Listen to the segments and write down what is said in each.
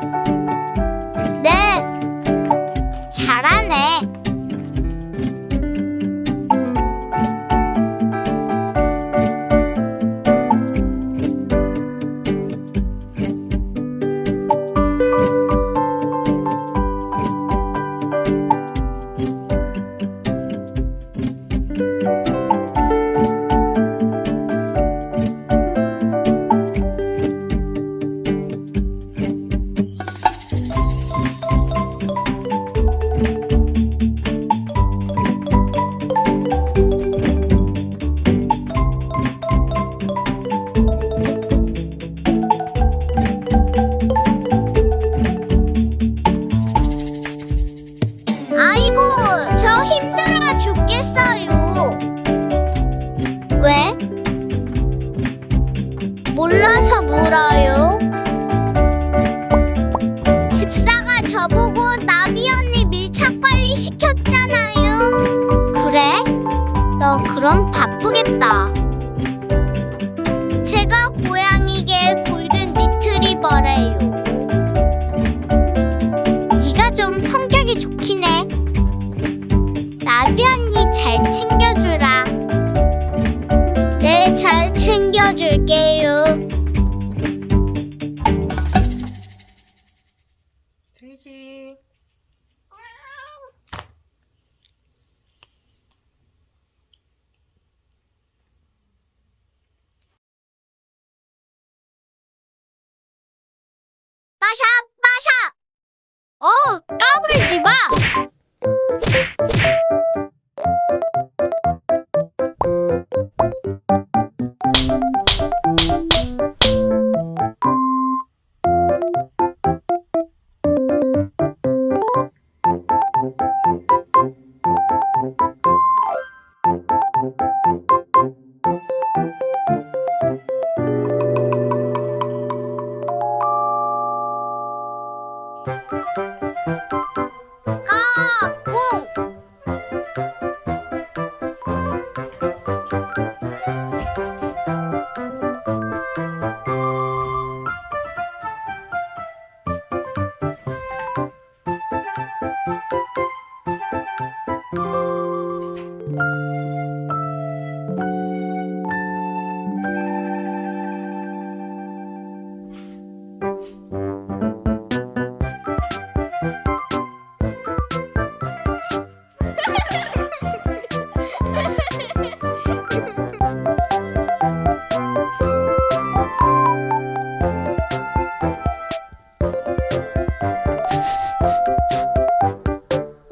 Bye. 울어요? 집사가 저보고 나비 언니 밀착 관리 시켰잖아요. 그래? 너 그럼 바쁘겠다. 제가 고양이계 골든 리트리버래요. 네가 좀 성격이 좋긴 해. 나비 언니 잘 챙겨주라. 네, 잘 챙겨줄게요. 마샤 마샤. 어, 까불지 마. カーポン。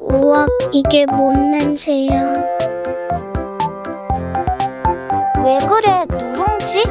우와, 이게 뭔 냄새야? 왜 그래, 누룽지?